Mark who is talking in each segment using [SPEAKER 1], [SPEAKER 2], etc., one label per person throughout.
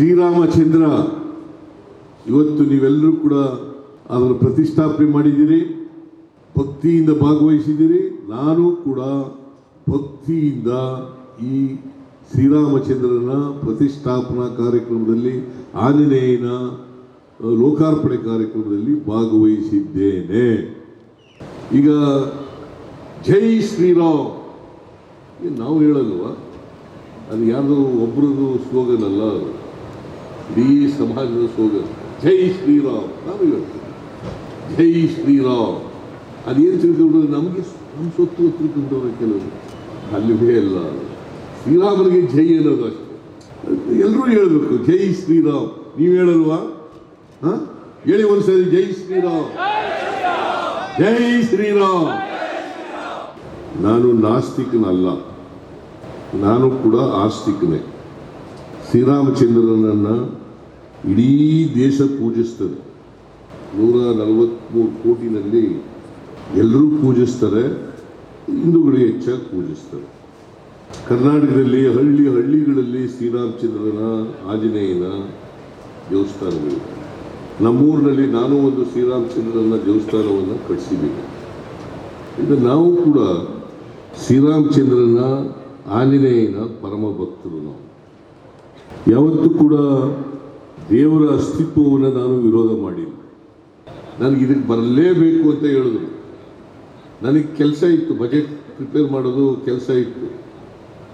[SPEAKER 1] ಶ್ರೀರಾಮಚಂದ್ರ, ಇವತ್ತು ನೀವೆಲ್ಲರೂ ಕೂಡ ಅದರ ಪ್ರತಿಷ್ಠಾಪನೆ ಮಾಡಿದ್ದೀರಿ, ಭಕ್ತಿಯಿಂದ ಭಾಗವಹಿಸಿದ್ದೀರಿ, ನಾನು ಕೂಡ ಭಕ್ತಿಯಿಂದ ಈ ಶ್ರೀರಾಮಚಂದ್ರನ ಪ್ರತಿಷ್ಠಾಪನಾ ಕಾರ್ಯಕ್ರಮದಲ್ಲಿ, ಆಂಜನೇಯನ ಲೋಕಾರ್ಪಣೆ ಕಾರ್ಯಕ್ರಮದಲ್ಲಿ ಭಾಗವಹಿಸಿದ್ದೇನೆ. ಈಗ ಜೈ ಶ್ರೀರಾಮ್. ನಾವು ಹೇಳಲ್ವಾ? ಅದು ಯಾರ್ದು ಒಬ್ಬರದು ಸ್ಲೋಗನ್ ಅಲ್ಲ ಅದು. ಇಡೀ ಸಮಾಜದ ಸ್ಲೋಗನ್ ಜೈ ಶ್ರೀರಾಮ್. ನಾವು ಹೇಳ್ತೀವಿ ಜೈ ಶ್ರೀರಾಮ್. ಅದೇನು ತಿಳ್ಕೊಂಡ್ರೆ ನಮಗೆ ನಮ್ಮ ಸೊತ್ತು ತಿಳ್ಕೊಂಡವ್ರೆ ಕೆಲವರು. ಅಲ್ಲಿವೇ ಅಲ್ಲ ಶ್ರೀರಾಮನಿಗೆ ಜೈ ಅನ್ನೋದು ಅಷ್ಟೇ. ಎಲ್ಲರೂ ಹೇಳಬೇಕು, ಜೈ ಶ್ರೀರಾಮ್. ನೀವು ಹೇಳಲ್ವಾ? ಹಾಂ? ಹೇಳಿ ಒಂದ್ಸರಿ, ಜೈ ಶ್ರೀರಾಮ್. ಜೈ ಶ್ರೀರಾಮ್. ನಾನು ನಾಸ್ತಿಕನಲ್ಲ. ನಾನು ಕೂಡ ಆಸ್ತಿಕನೇ. ಶ್ರೀರಾಮಚಂದ್ರನನ್ನ ಇಡೀ ದೇಶ ಪೂಜಿಸ್ತದೆ. ನೂರ ನಲವತ್ತ್ಮೂರು ಕೋಟಿನಲ್ಲಿ ಎಲ್ಲರೂ ಪೂಜಿಸ್ತಾರೆ, ಹಿಂದೂಗಳು ಹೆಚ್ಚಾಗಿ ಪೂಜಿಸ್ತಾರೆ. ಕರ್ನಾಟಕದಲ್ಲಿ ಹಳ್ಳಿ ಹಳ್ಳಿಗಳಲ್ಲಿ ಶ್ರೀರಾಮಚಂದ್ರನ ಆಂಜನೇಯನ ದೇವಸ್ಥಾನಗಳಿವೆ. ನಮ್ಮೂರಿನಲ್ಲಿ ನಾನು ಒಂದು ಶ್ರೀರಾಮಚಂದ್ರನ ದೇವಸ್ಥಾನವನ್ನು ಕಟ್ಟಿಸಿದ್ದೀನಿ. ಇದು ನಾವು ಕೂಡ ಶ್ರೀರಾಮಚಂದ್ರನ ಆಂಜನೇಯನ ಪರಮ ಭಕ್ತರು ನಾವು. ಯಾವತ್ತೂ ಕೂಡ ದೇವರ ಅಸ್ತಿತ್ವವನ್ನು ನಾನು ವಿರೋಧ ಮಾಡಿಲ್ಲ. ನನಗೆ ಇದಕ್ಕೆ ಬರಲೇಬೇಕು ಅಂತ ಹೇಳಿದ್ರು. ನನಗೆ ಕೆಲಸ ಇತ್ತು ಬಜೆಟ್ ಪ್ರಿಪೇರ್ ಮಾಡೋದು ಕೆಲಸ ಇತ್ತು.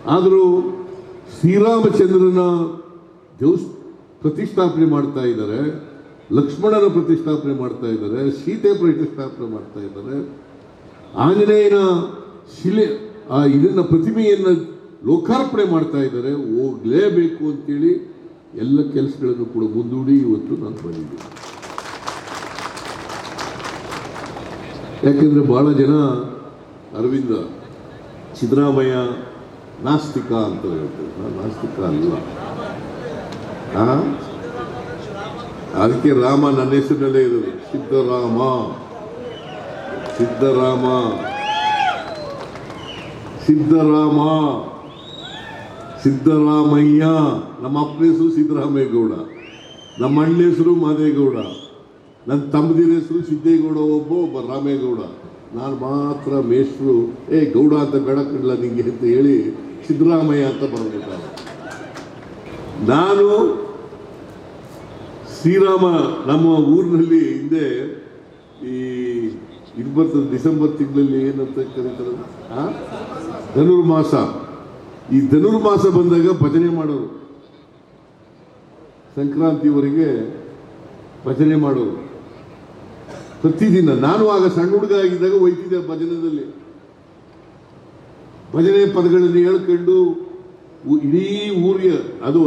[SPEAKER 1] ಆದರೂ ಶ್ರೀರಾಮಚಂದ್ರನ ದೇವಸ್, ಪ್ರತಿಷ್ಠಾಪನೆ ಮಾಡ್ತಾ ಇದ್ದಾರೆ, ಲಕ್ಷ್ಮಣನ ಪ್ರತಿಷ್ಠಾಪನೆ ಮಾಡ್ತಾ ಇದ್ದಾರೆ, ಸೀತೆ ಪ್ರತಿಷ್ಠಾಪನೆ ಮಾಡ್ತಾ ಇದ್ದಾರೆ. ಆಂಜನೇಯನ ಶಿಲೆ, ಆ ಇದನ್ನ ಪ್ರತಿಮೆಯನ್ನು ಲೋಕಾರ್ಪಣೆ ಮಾಡ್ತಾ ಇದ್ದಾರೆ, ಹೋಗ್ಲೇಬೇಕು ಅಂತೇಳಿ ಎಲ್ಲ ಕೆಲಸಗಳನ್ನು ಕೂಡ ಮುಂದೂಡಿ ಇವತ್ತು ನಾನು ಬಂದಿದ್ದೀನಿ. ಯಾಕೆಂದರೆ ಭಾಳ ಜನ ಅರವಿಂದ, ಸಿದ್ದರಾಮಯ್ಯ ನಾಸ್ತಿಕ ಅಂತ ಹೇಳ್ತಾರೆ. ನಾನು ನಾಸ್ತಿಕ ಅಲ್ಲ? ಅದಕ್ಕೆ ರಾಮ ನನ್ನ ಹೆಸರಿನಲ್ಲೇ ಇರೋದು. ಸಿದ್ದರಾಮ. ಸಿದ್ದರಾಮ. ಸಿದ್ದರಾಮ. ಸಿದ್ದರಾಮಯ್ಯ, ನಮ್ಮ ಅಪ್ಪನ ಹೆಸರು ಸಿದ್ದರಾಮೇಗೌಡ ನಮ್ಮ ಅಣ್ಣ ಹೆಸರು ಮಾದೇಗೌಡ, ನನ್ನ ತಮ್ಮದಿನ ಹೆಸರು ಸಿದ್ದೇಗೌಡ, ಒಬ್ಬ ಒಬ್ಬ ರಾಮೇಗೌಡ. ನಾನು ಮಾತ್ರ ಮೇಷ್ಟ್ರು. ಏ, ಗೌಡ ಅಂತ ಬೇಡ ನಿಮಗೆ ನಿಂಗೆ ಅಂತ ಹೇಳಿ ಸಿದ್ದರಾಮಯ್ಯ ಅಂತ ಬರ್ಬಿಟ್ಟಾರೆ ನಾನು ಶ್ರೀರಾಮ, ನಮ್ಮ ಊರಿನಲ್ಲಿ ಹಿಂದೆ ಈ ಇದು ಬರ್ತದೆ ಡಿಸೆಂಬರ್ ತಿಂಗಳಲ್ಲಿ ಏನಂತ ಕರೀತಾರೆ? ಧನುರ್ಮಾಸ. ಈ ಧನುರ್ಮಾಸ ಬಂದಾಗ ಭಜನೆ ಮಾಡೋರು. ಸಂಕ್ರಾಂತಿವರೆಗೆ ಭಜನೆ ಮಾಡೋರು. ಪ್ರತಿದಿನ ನಾನು ಆಗ ಸಣ್ಣ ಹುಡುಗ ಆಗಿದ್ದಾಗ ಒಯ್ತಿದ್ದೆ ಭಜನದಲ್ಲಿ. ಭಜನೆ ಪದಗಳನ್ನು ಹೇಳ್ಕೊಂಡು ಇಡೀ ಊರಿಗೆ ಅದು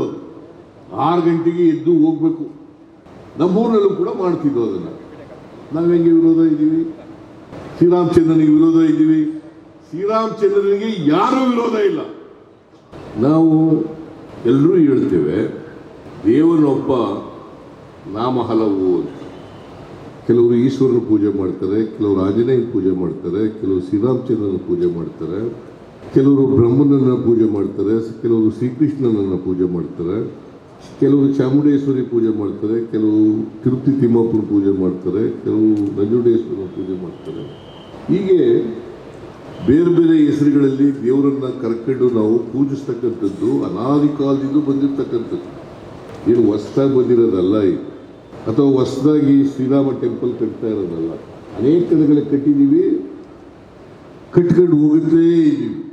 [SPEAKER 1] ಆರು ಗಂಟೆಗೆ ಎದ್ದು ಹೋಗ್ಬೇಕು. ನಮ್ಮೂರಲ್ಲೂ ಕೂಡ ಮಾಡ್ತಿದ್ವು ಅದನ್ನು. ನಾವು ಹೆಂಗೆ ವಿರೋಧ ಇದ್ದೀವಿ? ಶ್ರೀರಾಮಚಂದ್ರನಿಗೆ ವಿರೋಧ ಇದ್ದೀವಿ. ಶ್ರೀರಾಮಚಂದ್ರನಿಗೆ ಯಾರೂ ವಿರೋಧ ಇಲ್ಲ. ನಾವು ಎಲ್ಲರೂ ಹೇಳ್ತೇವೆ, ದೇವನೊಬ್ಬ ನಾಮ ಹಲವು ಅಂತ ಕೆಲವರು ಈಶ್ವರನ ಪೂಜೆ ಮಾಡ್ತಾರೆ, ಕೆಲವರು ಆಂಜನೇಯನ ಪೂಜೆ ಮಾಡ್ತಾರೆ, ಕೆಲವರು ಶ್ರೀರಾಮಚಂದ್ರನ ಪೂಜೆ ಮಾಡ್ತಾರೆ, ಕೆಲವರು ಬ್ರಹ್ಮನನ್ನು ಪೂಜೆ ಮಾಡ್ತಾರೆ, ಕೆಲವರು ಶ್ರೀಕೃಷ್ಣನನ್ನು ಪೂಜೆ ಮಾಡ್ತಾರೆ, ಕೆಲವರು ಚಾಮುಂಡೇಶ್ವರಿ ಪೂಜೆ ಮಾಡ್ತಾರೆ ಕೆಲವು ತಿರುಪತಿ ತಿಮ್ಮಪ್ಪನ ಪೂಜೆ ಮಾಡ್ತಾರೆ ಕೆಲವು ನಂಜುಂಡೇಶ್ವರನ ಪೂಜೆ ಮಾಡ್ತಾರೆ. ಹೀಗೆ ಬೇರೆ ಬೇರೆ ಹೆಸರುಗಳಲ್ಲಿ ದೇವರನ್ನ ಕರ್ಕೊಂಡು ನಾವು ಪೂಜಿಸ್ತಕ್ಕಂಥದ್ದು ಅನಾದಿ ಕಾಲದಿಂದ ಬಂದಿರತಕ್ಕಂಥದ್ದು. ಏನು ಹೊಸ್ದಾಗಿ ಬಂದಿರೋದಲ್ಲ ಇದು. ಅಥವಾ ಹೊಸದಾಗಿ ಶ್ರೀರಾಮ ಟೆಂಪಲ್ ಕಟ್ತಾ ಇರೋದಲ್ಲ. ಅನೇಕ ಕಡೆಗಳ ಕಟ್ಟಿದ್ದೀವಿ. ಕಟ್ಕೊಂಡು ಹೋಗುತ್ತೇ ಇದ್ದೀವಿ.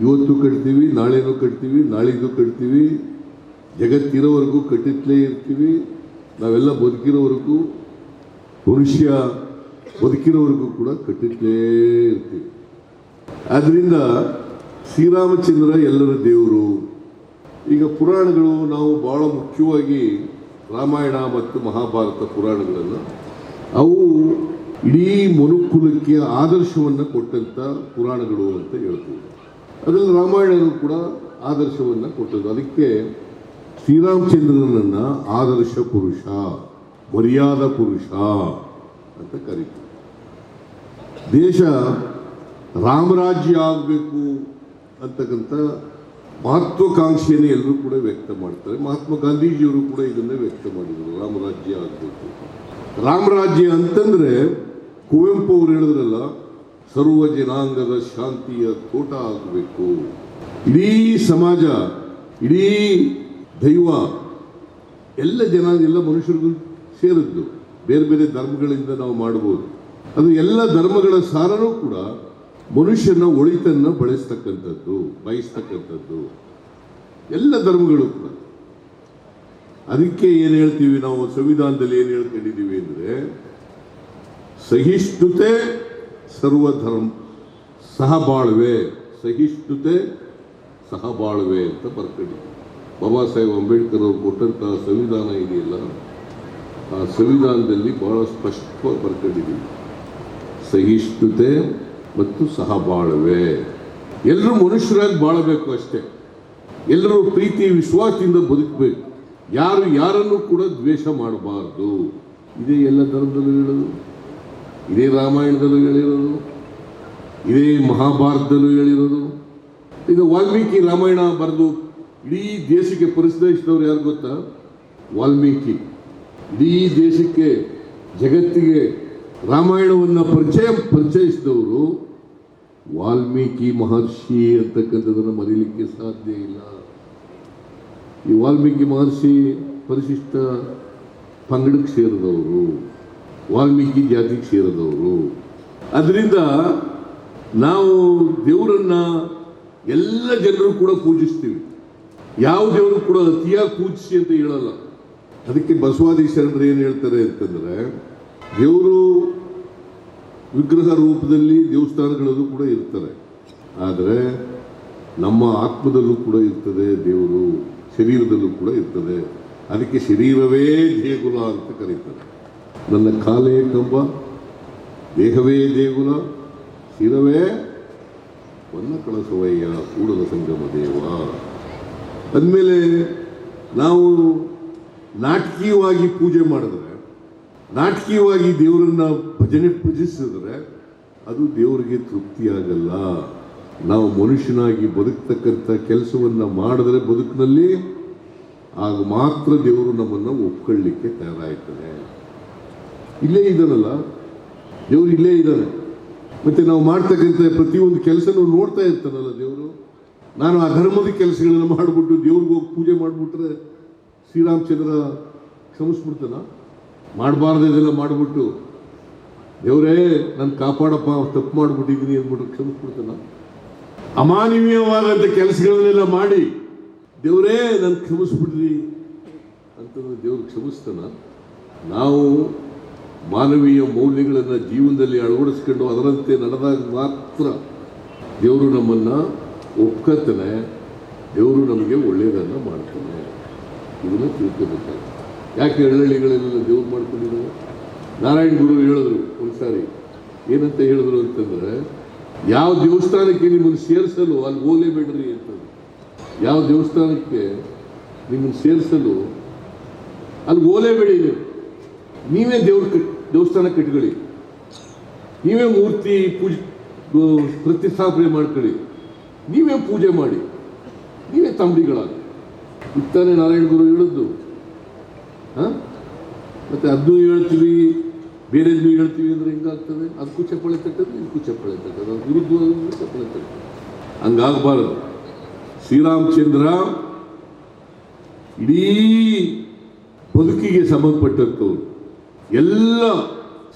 [SPEAKER 1] ಇವತ್ತು ಕಟ್ತೀವಿ, ನಾಳೆನೂ ಕಟ್ತೀವಿ, ನಾಳಿದ್ದು ಕಟ್ತೀವಿ. ಜಗತ್ತಿರೋವರೆಗೂ ಕಟ್ಟಿದ್ಲೇ ಇರ್ತೀವಿ. ನಾವೆಲ್ಲ ಬದುಕಿರೋವರೆಗೂ ಮನುಷ್ಯ ಬದುಕಿರೋವರೆಗೂ ಕೂಡ ಕಟ್ಟಿಟ್ಲೇ ಇರ್ತೀವಿ. ಆದ್ದರಿಂದ ಶ್ರೀರಾಮಚಂದ್ರ ಎಲ್ಲರ ದೇವರು. ಈಗ ಪುರಾಣಗಳು ನಾವು ಬಹಳ ಮುಖ್ಯವಾಗಿ ರಾಮಾಯಣ ಮತ್ತು ಮಹಾಭಾರತ ಪುರಾಣಗಳನ್ನು, ಅವು ಇಡೀ ಮನುಕುಲಕ್ಕೆ ಆದರ್ಶವನ್ನು ಕೊಟ್ಟಂಥ ಪುರಾಣಗಳು ಅಂತ ಹೇಳ್ತೀವಿ. ಅದರಲ್ಲಿ ರಾಮಾಯಣನು ಕೂಡ ಆದರ್ಶವನ್ನು ಕೊಟ್ಟದ್ದು. ಅದಕ್ಕೆ ಶ್ರೀರಾಮಚಂದ್ರನನ್ನು ಆದರ್ಶ ಪುರುಷ, ಮರ್ಯಾದ ಪುರುಷ ಅಂತ ಕರೀತೀವಿ. ದೇಶ ರಾಮರಾಜ್ಯ ಆಗಬೇಕು ಅಂತಕ್ಕಂಥ ಮಹತ್ವಾಕಾಂಕ್ಷೆಯನ್ನು ಎಲ್ಲರೂ ಕೂಡ ವ್ಯಕ್ತ ಮಾಡ್ತಾರೆ. ಮಹಾತ್ಮ ಗಾಂಧೀಜಿಯವರು ಕೂಡ ಇದನ್ನೇ ವ್ಯಕ್ತ ಮಾಡಿದರು, ರಾಮರಾಜ್ಯ ಆಗಬೇಕು ರಾಮರಾಜ್ಯ ಅಂತಂದರೆ ಕುವೆಂಪು ಅವರು ಹೇಳಿದ್ರಲ್ಲ, ಸರ್ವ ಜನಾಂಗದ ಶಾಂತಿಯ ತೋಟ ಆಗಬೇಕು. ಇಡೀ ಸಮಾಜ, ಇಡೀ ದೈವ, ಎಲ್ಲ ಜನ, ಎಲ್ಲ ಮನುಷ್ಯರಿಗೂ ಸೇರಿದ್ದು. ಬೇರೆ ಬೇರೆ ಧರ್ಮಗಳಿಂದ ನಾವು ಮಾಡ್ಬೋದು. ಅದು ಎಲ್ಲ ಧರ್ಮಗಳ ಸಾರನೂ ಕೂಡ ಮನುಷ್ಯನ ಒಳಿತನ್ನು ಬಳಸ್ತಕ್ಕಂಥದ್ದು, ಬಯಸ್ತಕ್ಕಂಥದ್ದು. ಎಲ್ಲ ಧರ್ಮಗಳು ಕೂಡ. ಅದಕ್ಕೆ ಏನು ಹೇಳ್ತೀವಿ ನಾವು? ಸಂವಿಧಾನದಲ್ಲಿ ಏನು ಹೇಳ್ಕೊಂಡಿದ್ದೀವಿ ಅಂದರೆ, ಸಹಿಷ್ಣುತೆ ಸರ್ವಧರ್ಮ, ಸಹಬಾಳ್ವೆ, ಸಹಿಷ್ಣುತೆ ಸಹಬಾಳ್ವೆ ಅಂತ ಬರ್ಕೊಂಡಿದ್ದೀವಿ ಬಾಬಾ ಸಾಹೇಬ್ ಅಂಬೇಡ್ಕರ್ ಅವರು ಕೊಟ್ಟಂತಹ ಸಂವಿಧಾನ ಇದೆಯಲ್ಲ, ಆ ಸಂವಿಧಾನದಲ್ಲಿ ಬಹಳ ಸ್ಪಷ್ಟವಾಗಿ ಬರ್ಕೊಂಡಿದ್ದೀವಿ. ಸಹಿಷ್ಣುತೆ ಮತ್ತು ಸಹಬಾಳ್ವೆ. ಎಲ್ಲರೂ ಮನುಷ್ಯರಾಗಿ ಬಾಳಬೇಕು ಅಷ್ಟೇ. ಎಲ್ಲರೂ ಪ್ರೀತಿ, ವಿಶ್ವಾಸದಿಂದ ಬದುಕಬೇಕು. ಯಾರು ಯಾರನ್ನು ಕೂಡ ದ್ವೇಷ ಮಾಡಬಾರ್ದು. ಇದೇ ಎಲ್ಲ ಧರ್ಮದಲ್ಲೂ ಹೇಳೋದು? ಇದೇ ರಾಮಾಯಣದಲ್ಲೂ ಹೇಳಿರೋದು? ಇದೇ ಮಹಾಭಾರತದಲ್ಲೂ ಹೇಳಿರೋದು? ಇದು ವಾಲ್ಮೀಕಿ ರಾಮಾಯಣ ಬರೆದು ಇಡೀ ದೇಶಕ್ಕೆ ಪರಿಚಯಿಸಿದವರು ಯಾರು ಗೊತ್ತಾ? ವಾಲ್ಮೀಕಿ. ಇಡೀ ದೇಶಕ್ಕೆ, ಜಗತ್ತಿಗೆ ರಾಮಾಯಣವನ್ನು ಪರಿಚಯ, ಪರಿಚಯಿಸಿದವರು ವಾಲ್ಮೀಕಿ ಮಹರ್ಷಿ ಅಂತಕ್ಕಂಥದ್ದನ್ನು ಮರೀಲಿಕ್ಕೆ ಸಾಧ್ಯ ಇಲ್ಲ. ಈ ವಾಲ್ಮೀಕಿ ಮಹರ್ಷಿ ಪರಿಶಿಷ್ಟ ಪಂಗಡಕ್ಕೆ ಸೇರಿದವರು, ವಾಲ್ಮೀಕಿ ಜಾತಿಗೆ ಸೇರಿದವರು. ಅದರಿಂದ ನಾವು ದೇವರನ್ನ ಎಲ್ಲ ಜನರು ಕೂಡ ಪೂಜಿಸ್ತೀವಿ. ಯಾವ ದೇವರು ಕೂಡ ಅತಿಯಾಗಿ ಪೂಜಿಸಿ ಅಂತ ಹೇಳಲ್ಲ. ಅದಕ್ಕೆ ಬಸವಾದಿ ಶರಣರು ಏನು ಹೇಳ್ತಾರೆ ಅಂತಂದರೆ, ದೇವರು ವಿಗ್ರಹ ರೂಪದಲ್ಲಿ ದೇವಸ್ಥಾನಗಳಲ್ಲೂ ಕೂಡ ಇರ್ತಾರೆ ಆದರೆ ನಮ್ಮ ಆತ್ಮದಲ್ಲೂ ಕೂಡ ಇರ್ತದೆ, ದೇವರು ಶರೀರದಲ್ಲೂ ಕೂಡ ಇರ್ತದೆ. ಅದಕ್ಕೆ ಶರೀರವೇ ದೇಗುಲ ಅಂತ ಕರೀತಾರೆ. ನನ್ನ ಕಾಲೇ ಕಂಬ, ದೇಹವೇ ದೇಗುಲ, ಶಿರವೇ ವನ್ನ ಕಳಸವಯ್ಯ, ಕೂಡಲ ಸಂಗಮ ದೇವ. ಅಂದಮೇಲೆ ನಾವು ನಾಟಕೀಯವಾಗಿ ಪೂಜೆ ಮಾಡಿದ್ರೆ ನಾಟಕೀಯವಾಗಿ ದೇವರನ್ನ ಭಜನೆ ಪೂಜಿಸಿದ್ರೆ ಅದು ದೇವರಿಗೆ ತೃಪ್ತಿಯಾಗಲ್ಲ ನಾವು ಮನುಷ್ಯನಾಗಿ ಬದುಕ್ತಕ್ಕಂಥ ಕೆಲಸವನ್ನ ಮಾಡಿದ್ರೆ ಬದುಕಿನಲ್ಲಿ ಆಗ ಮಾತ್ರ ದೇವರು ನಮ್ಮನ್ನು ಒಪ್ಕೊಳ್ಳಿಕ್ಕೆ ತಯಾರಾಗ್ತದೆ ಇಲ್ಲೇ ಇದ್ದಾನಲ್ಲ? ದೇವರು ಇಲ್ಲೇ ಇದ್ದಾನೆ. ಮತ್ತೆ ನಾವು ಮಾಡ್ತಕ್ಕಂಥ ಪ್ರತಿಯೊಂದು ಕೆಲಸನೂ ನೋಡ್ತಾ ಇರ್ತಾನಲ್ಲ ದೇವರು? ನಾನು ಆ ಧರ್ಮದ ಕೆಲಸಗಳನ್ನು ಮಾಡಿಬಿಟ್ಟು ದೇವ್ರಿಗೆ ಹೋಗಿ ಪೂಜೆ ಮಾಡಿಬಿಟ್ರೆ ಶ್ರೀರಾಮಚಂದ್ರ ಕ್ಷಮಿಸ್ಬಿಡ್ತಾನ? ಮಾಡಬಾರ್ದು ಇದೆಲ್ಲ ಮಾಡಿಬಿಟ್ಟು, ದೇವರೇ, ನಾನು ಕಾಪಾಡಪ್ಪ, ತಪ್ಪು ಮಾಡಿಬಿಟ್ಟಿದ್ದೀನಿ ಅಂದ್ಬಿಟ್ಟು ಕ್ಷಮಿಸ್ಬಿಡ್ತಾನ. ಅಮಾನವೀಯವಾದಂಥ ಕೆಲಸಗಳನ್ನೆಲ್ಲ ಮಾಡಿ, ದೇವರೇ, ನಾನು ಕ್ಷಮಿಸ್ಬಿಡ್ರಿ ಅಂತ ದೇವ್ರು ಕ್ಷಮಿಸ್ತಾನ. ನಾವು ಮಾನವೀಯ ಮೌಲ್ಯಗಳನ್ನು ಜೀವನದಲ್ಲಿ ಅಳವಡಿಸ್ಕೊಂಡು ಅದರಂತೆ ನಡೆದಾಗ ಮಾತ್ರ ದೇವರು ನಮ್ಮನ್ನು ಒಪ್ಕೊತಾನೆ, ದೇವರು ನಮಗೆ ಒಳ್ಳೆಯದನ್ನು ಮಾಡ್ತಾನೆ. ಇದನ್ನು ತಿಳ್ಕೊಬೇಕಾಗುತ್ತೆ ಯಾಕೆ ಹಳ್ಳಿಗಳೆಲ್ಲ ದೇವ್ರು ಮಾಡ್ಕೊಂಡಿದ್ದಾರೆ? ನಾರಾಯಣ ಗುರು ಹೇಳಿದ್ರು ಒಂದ್ಸಾರಿ, ಏನಂತ ಹೇಳಿದ್ರು ಅಂತಂದ್ರೆ, ಯಾವ ದೇವಸ್ಥಾನಕ್ಕೆ ನಿಮ್ಮನ್ನು ಸೇರಿಸಲು ಅಲ್ಲಿ ಹೋಗಲೇಬೇಡ್ರಿ ಅಂತಂದ್ರು. ಯಾವ ದೇವಸ್ಥಾನಕ್ಕೆ ನಿಮ್ಮನ್ನು ಸೇರಿಸಲು ಅಲ್ಲಿ ಹೋಗಲೇಬೇಡಿ ನೀವು. ನೀವೇ ದೇವ್ರ ಕಟ್, ದೇವಸ್ಥಾನ ಕಟ್ಕೊಳ್ಳಿ. ನೀವೇ ಮೂರ್ತಿ, ಪೂಜೆ ಪ್ರತಿಸ್ಥಾಪನೆ ಮಾಡ್ಕೊಳ್ಳಿ. ನೀವೇ ಪೂಜೆ ಮಾಡಿ. ನೀವೇ ತಂಬಡಿಗಳಾಗಿ ಇತ್ತಾನೆ ನಾರಾಯಣ ಗುರು ಹೇಳಿದ್ದು. ಹಾಂ? ಮತ್ತೆ ಅದನ್ನೂ ಹೇಳ್ತೀವಿ ಬೇರೆದ್ದು ಹೇಳ್ತೀವಿ ಅಂದ್ರೆ ಹೆಂಗಾಗ್ತದೆ? ಅದಕ್ಕೂ ಚಪ್ಪಳೆ ತಟ್ಟದು ಇದಕ್ಕೂ ಚಪ್ಪಳೆ ತಟ್ಟದು ಅದು ವಿರುದ್ಧ ಚಪ್ಪಳೆ ತಟ್ಟದು ಹಂಗಾಗಬಾರದು. ಶ್ರೀರಾಮಚಂದ್ರ ಇಡೀ ಬದುಕಿಗೆ ಸಂಬಂಧಪಟ್ಟಂಥವ್ರು. ಎಲ್ಲ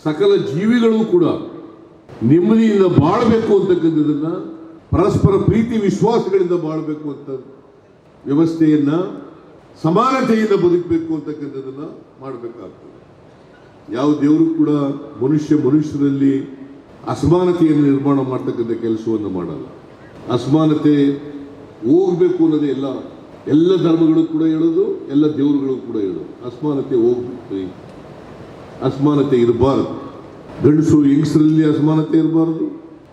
[SPEAKER 1] ಸಕಲ ಜೀವಿಗಳು ಕೂಡ ನೆಮ್ಮದಿಯಿಂದ ಬಾಳಬೇಕು ಅಂತಕ್ಕಂಥದ್ದನ್ನು ಪರಸ್ಪರ ಪ್ರೀತಿ, ವಿಶ್ವಾಸಗಳಿಂದ ಬಾಳಬೇಕು ಅಂತ ವ್ಯವಸ್ಥೆಯನ್ನ ಸಮಾನತೆಯಿಂದ ಬದುಕಬೇಕು ಅಂತಕ್ಕಂಥದ್ದನ್ನ ಮಾಡಬೇಕಾಗ್ತದೆ. ಯಾವ ದೇವರು ಕೂಡ ಮನುಷ್ಯ ಮನುಷ್ಯರಲ್ಲಿ ಅಸಮಾನತೆಯನ್ನು ನಿರ್ಮಾಣ ಮಾಡ್ತಕ್ಕಂಥ ಕೆಲಸವನ್ನು ಮಾಡಲ್ಲ. ಅಸಮಾನತೆ ಹೋಗ್ಬೇಕು ಅನ್ನೋದೇ ಎಲ್ಲ ಎಲ್ಲ ಧರ್ಮಗಳು ಕೂಡ ಹೇಳೋದು, ಎಲ್ಲ ದೇವರುಗಳು ಕೂಡ ಹೇಳೋದು. ಅಸಮಾನತೆ ಹೋಗ್ಬೇಕು ಅಸಮಾನತೆ ಇರಬಾರದು. ಗಂಡಸು ಹೆಂಗಸರಲ್ಲಿ ಅಸಮಾನತೆ ಇರಬಾರದು,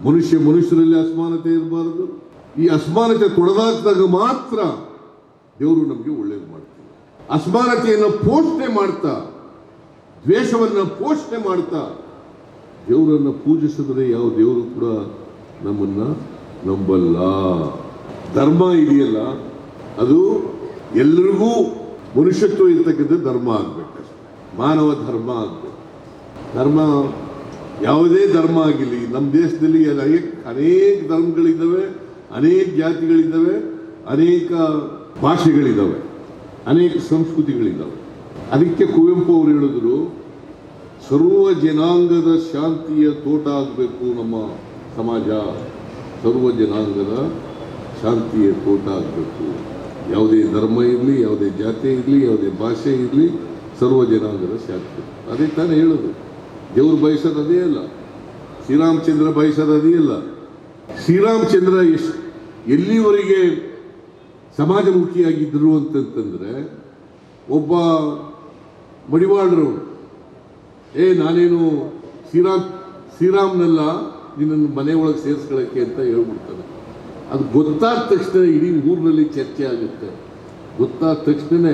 [SPEAKER 1] ಮನುಷ್ಯ ಮನುಷ್ಯರಲ್ಲಿ ಅಸಮಾನತೆ ಇರಬಾರದು. ಈ ಅಸಮಾನತೆ ಕೊಡದಾಗ್ದಾಗ ಮಾತ್ರ ದೇವರು ನಮಗೆ ಒಳ್ಳೇದು ಮಾಡ್ತಾರೆ ಅಸಮಾನತೆಯನ್ನು ಪೋಷಣೆ ಮಾಡ್ತಾ, ದ್ವೇಷವನ್ನು ಪೋಷಣೆ ಮಾಡ್ತಾ, ದೇವರನ್ನು ಪೂಜಿಸಿದ್ರೆ ಯಾವ ದೇವರು ಕೂಡ ನಮ್ಮನ್ನು ನಂಬಲ್ಲ. ಧರ್ಮ ಇದೆಯಲ್ಲ, ಅದು ಎಲ್ಲರಿಗೂ ಮನುಷ್ಯತ್ವ ಇರ್ತಕ್ಕಂಥ ಧರ್ಮ ಆಗಬೇಕು ಮಾನವ ಧರ್ಮ ಆಗಬೇಕು. ಧರ್ಮ ಯಾವುದೇ ಧರ್ಮ ಆಗಿರಲಿ, ನಮ್ಮ ದೇಶದಲ್ಲಿ ಅನೇಕ ಅನೇಕ ಧರ್ಮಗಳಿದ್ದಾವೆ, ಅನೇಕ ಜಾತಿಗಳಿದ್ದಾವೆ, ಅನೇಕ ಭಾಷೆಗಳಿದ್ದಾವೆ ಅನೇಕ ಸಂಸ್ಕೃತಿಗಳಿದ್ದಾವೆ ಅದಕ್ಕೆ ಕುವೆಂಪು ಅವರು ಹೇಳಿದ್ರು, ಸರ್ವ ಜನಾಂಗದ ಶಾಂತಿಯ ತೋಟ ಆಗಬೇಕು ನಮ್ಮ ಸಮಾಜ. ಸರ್ವ ಜನಾಂಗದ ಶಾಂತಿಯ ತೋಟ ಆಗಬೇಕು. ಯಾವುದೇ ಧರ್ಮ ಇರಲಿ, ಯಾವುದೇ ಜಾತಿ ಇರಲಿ, ಯಾವುದೇ ಭಾಷೆ ಇರಲಿ, ಸರ್ವ ಜನಾಂಗದ ಶಾಂತಿ. ಅದೇ ತಾನೇ ಹೇಳೋದು. ದೇವರು ಬಯಸೋದು ಅದೇ ಅಲ್ಲ. ಶ್ರೀರಾಮಚಂದ್ರ ಬಯಸೋದು ಅದೇ ಅಲ್ಲ. ಶ್ರೀರಾಮಚಂದ್ರ ಎಷ್ಟು ಎಲ್ಲಿವರೆಗೆ ಸಮಾಜಮುಖಿಯಾಗಿದ್ದರು ಅಂತಂತಂದರೆ ಒಬ್ಬ ಮಡಿವಾಳರು ಏ, ನಾನೇನು ಶ್ರೀರಾಮ್, ಶ್ರೀರಾಮ್ನೆಲ್ಲ, ನಿನ್ನನ್ನು ಮನೆ ಒಳಗೆ ಸೇರಿಸ್ಕೊಳ್ಳೋಕ್ಕೆ ಅಂತ ಹೇಳ್ಬಿಡ್ತಾರೆ ಅದು ಗೊತ್ತಾದ ತಕ್ಷಣ ಇಡೀ ಊರಿನಲ್ಲಿ ಚರ್ಚೆ ಆಗುತ್ತೆ. ಗೊತ್ತಾದ ತಕ್ಷಣನೇ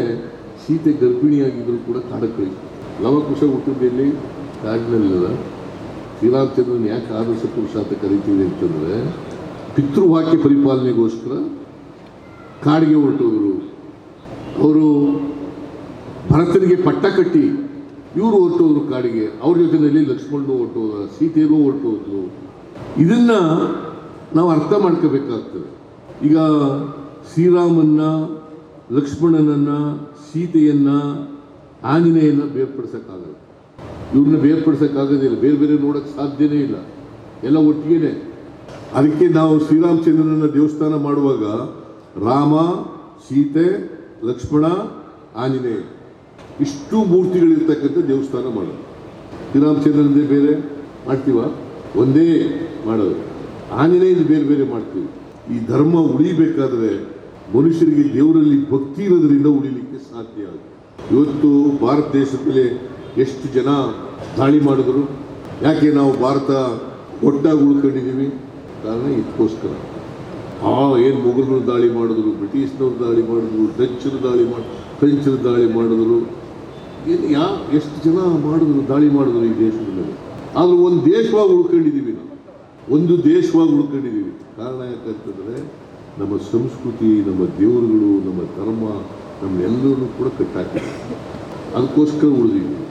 [SPEAKER 1] ಸೀತೆ ಗರ್ಭಿಣಿಯಾಗಿದ್ದರೂ ಕೂಡ ಕಾಡಕ್ಕೆ ಲವಕುಶ ಹುಟ್ಟಿದಲ್ಲಿ ಕಾಡಿನಲ್ಲಿಲ್ಲ ಶ್ರೀರಾಮಚಂದ್ರನ್ ಯಾಕೆ ಆದರ್ಶ ಪುರುಷ ಅಂತ ಕರಿತೀವಿ ಅಂತಂದರೆ, ಪಿತೃವಾಕ್ಯ ಪರಿಪಾಲನೆಗೋಸ್ಕರ ಕಾಡಿಗೆ ಹೊರಟೋದ್ರು ಅವರು ಭರತನಿಗೆ ಪಟ್ಟ ಕಟ್ಟಿ ಇವರು ಹೊರಟೋದ್ರು ಕಾಡಿಗೆ. ಅವ್ರ ಜೊತೆಯಲ್ಲಿ ಲಕ್ಷ್ಮಣನು ಹೊರಟೋದ ಸೀತೆಯೂ ಹೊರಟೋದ್ರು. ಇದನ್ನ ನಾವು ಅರ್ಥ ಮಾಡ್ಕೋಬೇಕಾಗ್ತದೆ. ಈಗ ಶ್ರೀರಾಮನ್ನ, ಲಕ್ಷ್ಮಣನನ್ನ, ಸೀತೆಯನ್ನ, ಆಂಜನೇಯನ್ನ ಬೇರ್ಪಡಿಸೋಕ್ಕಾಗಲ್ಲ. ಇವ್ರನ್ನ ಬೇರ್ಪಡಿಸೋಕ್ಕಾಗೋದಿಲ್ಲ. ಬೇರೆ ಬೇರೆ ನೋಡೋಕ್ಕೆ ಸಾಧ್ಯನೇ ಇಲ್ಲ. ಎಲ್ಲ ಒಟ್ಟಿಗೆನೆ. ಅದಕ್ಕೆ ನಾವು ಶ್ರೀರಾಮಚಂದ್ರನನ್ನ ದೇವಸ್ಥಾನ ಮಾಡುವಾಗ ರಾಮ, ಸೀತೆ, ಲಕ್ಷ್ಮಣ, ಆಂಜನೇಯ. ಇಷ್ಟು ಮೂರ್ತಿಗಳಿರ್ತಕ್ಕಂಥ ದೇವಸ್ಥಾನ ಮಾಡೋದು. ಶ್ರೀರಾಮಚಂದ್ರನದೇ ಬೇರೆ ಮಾಡ್ತೀವ? ಒಂದೇ ಮಾಡೋದು. ಆಂಜನೇಯದ ಬೇರೆ ಬೇರೆ ಮಾಡ್ತೀವಿ. ಈ ಧರ್ಮ ಉಳಿಬೇಕಾದ್ರೆ ಮನುಷ್ಯರಿಗೆ ದೇವರಲ್ಲಿ ಭಕ್ತಿ ಇರೋದ್ರಿಂದ ಉಳಿಲಿಕ್ಕೆ ಸಾಧ್ಯ ಆಗುತ್ತೆ. ಇವತ್ತು ಭಾರತ ದೇಶದಲ್ಲಿ ಎಷ್ಟು ಜನ ದಾಳಿ ಮಾಡಿದ್ರು? ಯಾಕೆ ನಾವು ಭಾರತ ಒಟ್ಟಾಗಿ ಉಳ್ಕೊಂಡಿದ್ದೀವಿ? ಕಾರಣ ಇದಕ್ಕೋಸ್ಕರ. ಆ, ಏನು ಮೊಘಲರು ದಾಳಿ ಮಾಡಿದ್ರು, ಬ್ರಿಟಿಷ್ನವ್ರು ದಾಳಿ ಮಾಡಿದ್ರು ಡಚ್ಚರು ದಾಳಿ ಮಾಡಿ ಫ್ರೆಂಚರು ದಾಳಿ ಮಾಡಿದ್ರು. ಏನು ಯಾ, ಎಷ್ಟು ಜನ ಮಾಡಿದ್ರು, ದಾಳಿ ಮಾಡಿದ್ರು ಈ ದೇಶದ ಮೇಲೆ ಆದರೂ ಒಂದು ದೇಶವಾಗಿ ಉಳ್ಕೊಂಡಿದ್ದೀವಿ ನಾವು. ಒಂದು ದೇಶವಾಗಿ ಉಳ್ಕೊಂಡಿದ್ದೀವಿ ಕಾರಣ ಯಾಕಂತಂದರೆ, ನಮ್ಮ ಸಂಸ್ಕೃತಿ, ನಮ್ಮ ದೇವರುಗಳು, ನಮ್ಮ ಧರ್ಮ ನಮ್ಮೆಲ್ಲರೂ ಕೂಡ ಕಟ್ಟಾಕಿದೆ ಅದಕ್ಕೋಸ್ಕರ ಉಳಿದಿದ್ದೀವಿ.